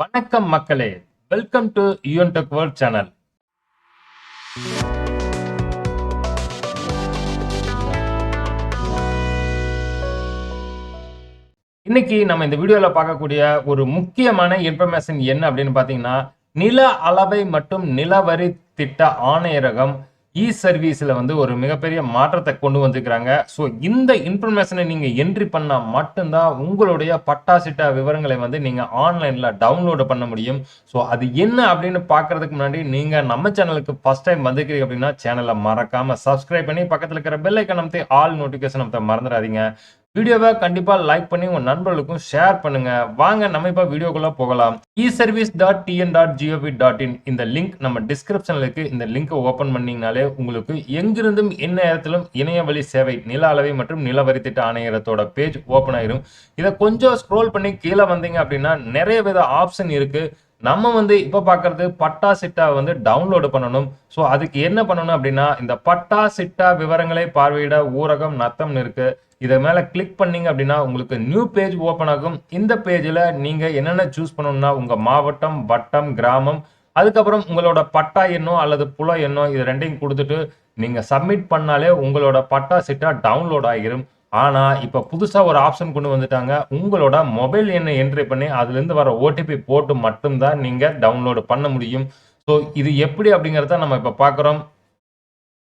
வணக்கம் மக்களே. Welcome to UN tech world channel இன்னைக்கு நம்ம இந்த வீடியோல பார்க்கக்கூடிய ஒரு முக்கியமான இன்ஃபர்மேஷன் என்ன அப்படின்னு பார்த்தீங்கன்னா நில அளவை மற்றும் நிலவரி திட்ட ஆணையரகம் இ சர்வீஸில் வந்து ஒரு மிகப்பெரிய மாற்றத்தை கொண்டு வந்திருக்கிறாங்க. ஸோ இந்த இன்ஃபர்மேஷனை நீங்கள் என்ட்ரி பண்ணால் மட்டும்தான் உங்களுடைய பட்டா சிட்டா விவரங்களை வந்து நீங்கள் ஆன்லைனில் டவுன்லோடு பண்ண முடியும். ஸோ அது என்ன அப்படின்னு பார்க்கறதுக்கு முன்னாடி நீங்கள் நம்ம சேனலுக்கு ஃபஸ்ட் டைம் வந்துக்கிறீங்க அப்படின்னா சேனலை மறக்காமல் சப்ஸ்கிரைப் பண்ணி பக்கத்தில் இருக்கிற பெல் ஐக்கன் அமைத்து ஆல் நோட்டிஃபிகேஷன் அமைத்த மறந்துடாதீங்க. வீடியோவை கண்டிப்பாக லைக் பண்ணி உங்கள் நண்பர்களுக்கும் ஷேர் பண்ணுங்க. வாங்க நம்ம இப்போ வீடியோக்குள்ளே போகலாம். E service dot TN dot GOV dot in இந்த லிங்க் நம்ம டிஸ்கிரிப்ஷனில் இருக்கு. இந்த லிங்கை ஓப்பன் பண்ணிங்கனாலே உங்களுக்கு எங்கிருந்தும் எந்த நேரத்திலும் இணைய வழி சேவை நில அளவை மற்றும் நிலவரி திட்ட ஆணையரத்தோட பேஜ் ஓப்பன் ஆயிரும். இதை கொஞ்சம் ஸ்க்ரோல் பண்ணி கீழே வந்தீங்க அப்படின்னா நிறைய வித ஆப்ஷன் இருக்கு. நம்ம வந்து இப்போ பார்க்கறது பட்டா சிட்டா வந்து டவுன்லோடு பண்ணணும். ஸோ அதுக்கு என்ன பண்ணணும் அப்படின்னா இந்த பட்டா சிட்டா விவரங்களை பார்வையிட ஊரகம் நத்தம்னு இருக்கு இதை மேலே கிளிக் பண்ணீங்க அப்படின்னா உங்களுக்கு நியூ பேஜ் ஓப்பன் ஆகும். இந்த பேஜில் நீங்கள் என்னென்ன சூஸ் பண்ணணும்னா உங்கள் மாவட்டம் வட்டம் கிராமம் அதுக்கப்புறம் உங்களோட பட்டா எண்ணோ அல்லது புல எண்ணோ இது ரெண்டையும் கொடுத்துட்டு நீங்கள் சப்மிட் பண்ணாலே உங்களோட பட்டா சிட்டா டவுன்லோட் ஆகிரும் ஆனால் இப்போ புதுசாக ஒரு ஆப்ஷன் கொண்டு வந்துட்டாங்க. உங்களோட மொபைல் எண்ணை என்ட்ரி பண்ணி அதுலேருந்து வர ஓடிபி போட்டு மட்டும்தான் நீங்கள் டவுன்லோடு பண்ண முடியும். ஸோ இது எப்படி அப்படிங்கிறத நம்ம இப்போ பார்க்குறோம்.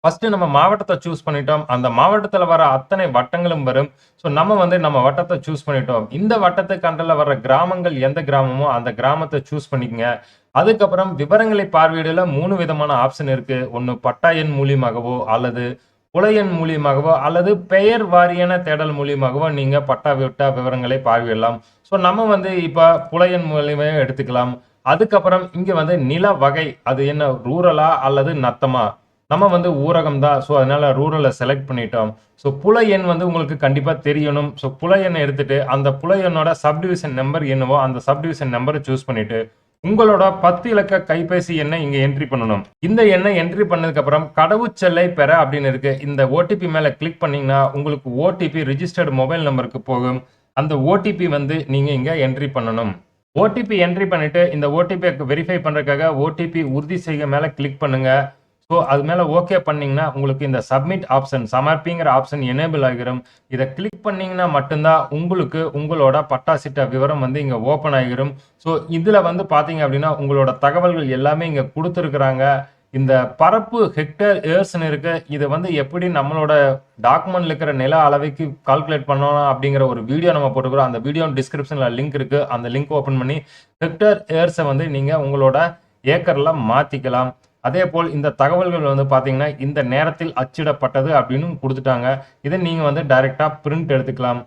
ஃபஸ்ட்டு நம்ம மாவட்டத்தை சூஸ் பண்ணிட்டோம். அந்த மாவட்டத்தில் வர அத்தனை வட்டங்களும் வரும். ஸோ நம்ம வந்து நம்ம வட்டத்தை சூஸ் பண்ணிட்டோம். இந்த வட்டத்துக்கு அண்டரில் வர கிராமங்கள் எந்த கிராமமோ அந்த கிராமத்தை சூஸ் பண்ணிக்கங்க. அதுக்கப்புறம் விவரங்களை பார்வையிடல மூணு விதமான ஆப்ஷன் இருக்குது ஒன்று பட்டா எண் மூலியமாகவோ அல்லது புலையன் மூலியமாகவோ அல்லது பெயர் வாரியான தேடல் மூலியமாகவோ நீங்கள் பட்டா விட்டா விவரங்களை பார்வையிடலாம். ஸோ நம்ம வந்து இப்போ புலையன் மூலியமாக எடுத்துக்கலாம். அதுக்கப்புறம் இங்கே வந்து நில வகை அது என்ன ரூரலா அல்லது நத்தமா? நம்ம வந்து ஊரகம் தான். ஸோ அதனால ரூரலை செலக்ட் பண்ணிட்டோம். ஸோ புல எண் வந்து உங்களுக்கு கண்டிப்பாக தெரியணும். ஸோ புல எண்ணை எடுத்துட்டு அந்த புல எண்ணோட சப்டிவிஷன் நம்பர் என்னவோ அந்த சப்டிவிஷன் நம்பரை சூஸ் பண்ணிட்டு உங்களோட பத்து இலக்க கைபேசி எண்ணை இங்கே என்ட்ரி பண்ணணும். இந்த எண்ணை என்ட்ரி பண்ணதுக்கப்புறம் கடவுச்செல்லை பெற அப்படின்னு இருக்கு. இந்த ஓடிபி மேலே கிளிக் பண்ணிங்கன்னா உங்களுக்கு ஓடிபி ரிஜிஸ்டர்டு மொபைல் நம்பருக்கு போகும். அந்த ஓடிபி வந்து நீங்கள் இங்கே என்ட்ரி பண்ணணும். ஓடிபி என்ட்ரி பண்ணிவிட்டு இந்த ஓடிபியை வெரிஃபை பண்ணுறதுக்காக ஓடிபி உறுதி செய்ய மேலே கிளிக் பண்ணுங்கள் ஸோ அது மேலே ஓகே பண்ணிங்கன்னா உங்களுக்கு இந்த சப்மிட் ஆப்ஷன் சமர்ப்பிங்கிற ஆப்ஷன் எனேபிள் ஆகிரும். இதை கிளிக் பண்ணிங்கன்னா மட்டும்தான் உங்களுக்கு உங்களோட பட்டாசிட்ட விவரம் வந்து இங்கே ஓப்பன் ஆகிரும். ஸோ இதில் வந்து பார்த்தீங்க அப்படின்னா உங்களோட தகவல்கள் எல்லாமே இங்கே கொடுத்துருக்குறாங்க. இந்த பரப்பு ஹெக்டர் ஏர்ஸ்னு இருக்கு. இது வந்து எப்படி நம்மளோட டாக்குமெண்ட்ல இருக்கிற நில அளவைக்கு கால்குலேட் பண்ணணும் அப்படிங்கிற ஒரு வீடியோ நம்ம போட்டுக்கிறோம் அந்த வீடியோ டிஸ்கிரிப்ஷனில் லிங்க் இருக்கு. அந்த லிங்க் ஓப்பன் பண்ணி ஹெக்டர் ஏர்ஸை வந்து நீங்கள் உங்களோட ஏக்கரில் மாற்றிக்கலாம் அதே போல் இந்த தகவல்கள் வந்து பார்த்தீங்கன்னா இந்த நேரத்தில் அச்சிடப்பட்டது அப்படின்னு கொடுத்துட்டாங்க. இதை நீங்கள் வந்து டைரெக்டாக பிரிண்ட் எடுத்துக்கலாம்.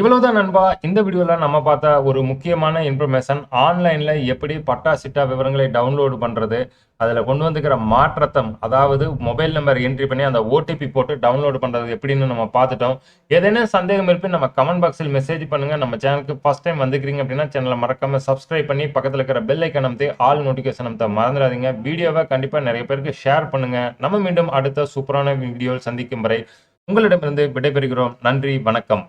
இவ்வளவுதான் நண்பா. இந்த வீடியோவில் நம்ம பார்த்த ஒரு முக்கியமான இன்ஃபர்மேஷன் ஆன்லைனில் எப்படி பட்டா சிட்டா விவரங்களை டவுன்லோடு பண்ணுறது அதில் கொண்டு வந்துக்கிற மாற்றத்தம் அதாவது மொபைல் நம்பர் என்ட்ரி பண்ணி அந்த ஓடிபி போட்டு டவுன்லோடு பண்ணுறது எப்படின்னு நம்ம பார்த்துட்டோம். ஏதேனும் சந்தேகம் இருப்பி நம்ம கமெண்ட் பாக்ஸில் மெசேஜ் பண்ணுங்கள் நம்ம சேனலுக்கு ஃபஸ்ட் டைம் வந்துக்கிறீங்க அப்படின்னா சேனலை மறக்காம சப்ஸ்கிரைப் பண்ணி பக்கத்தில் இருக்கிற பெல் ஐக்கன் அமைத்து ஆல் நோட்டிஃபிகேஷன் அமைத்த மறந்துடாதீங்க. வீடியோவை கண்டிப்பாக நிறைய பேருக்கு ஷேர் பண்ணுங்கள் நம்ம மீண்டும் அடுத்த சூப்பரான வீடியோவில் சந்திக்கும் வரை உங்களிடமிருந்து விடைபெறுகிறோம். நன்றி வணக்கம்.